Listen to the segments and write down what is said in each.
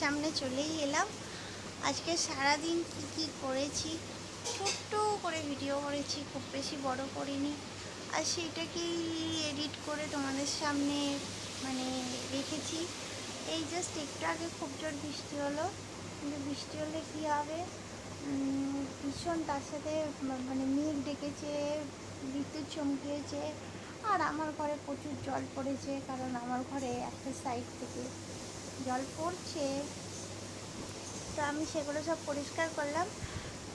সামনে চলেই এলাম। আজকে সারাদিন কি কি করেছি? ছোট্ট করে ভিডিও করেছি, খুব বেশি বড় করিনি। আর সেইটাকেই এডিট করে তোমাদের সামনে মানে রেখেছি। এই জাস্ট একটু আগে খুব জোর বৃষ্টি হলো। কিন্তু বৃষ্টি হলে কী হবে? ভীষণ তার সাথে মানে মেঘ ডেকেছে, বিদ্যুৎ চমকিয়েছে। আর আমার ঘরে প্রচুর জল পড়েছে, কারণ আমার ঘরে একটা সাইড থেকে জল পড়ছে। তো আমি সেগুলো সব পরিষ্কার করলাম।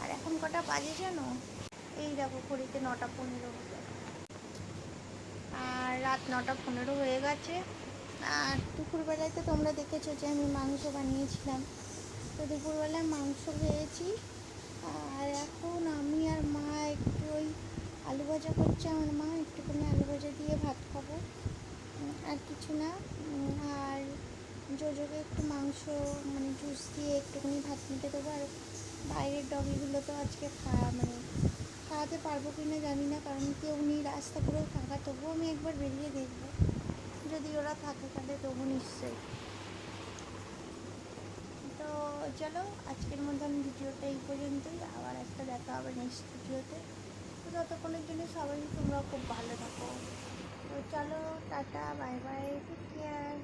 আর এখন কটা বাজে জানো? এই দেখো ঘড়িতে নটা পনেরো। আর রাত নটা পনেরো হয়ে গেছে। আর দুপুরবেলায় তো তোমরা দেখেছ যে আমি মাংস বানিয়েছিলাম। তো দুপুরবেলায় মাংস খেয়েছি। আর এখন আমি আর মা একটু ওই আলু ভাজা করছে, আমার মা একটুখানি আলু ভাজা দিয়ে ভাত খাব। আর কিছু না। আর জোজোকে একটু মাংস মানে জুস দিয়ে একটুখানি ভাত নিতে দেবো। আর বাইরের ডগিগুলো তো আজকে খাওয়া মানে খাওয়াতে পারব কি না জানি না, কারণ কেউ নেই রাস্তা পুরো ফাঁকা, তবুও আমি একবার বেরিয়ে দেখব। যদি ওরা থাকে তাহলে তবু নিশ্চয়ই। তো চলো, আজকের মতন ভিডিওটা এই পর্যন্তই। আবার একটা দেখা হবে নেক্সট ভিডিওতে। তো ততক্ষণের জন্য সবাই তোমরা খুব ভালো থাকো। তো চলো, tata bye bye take care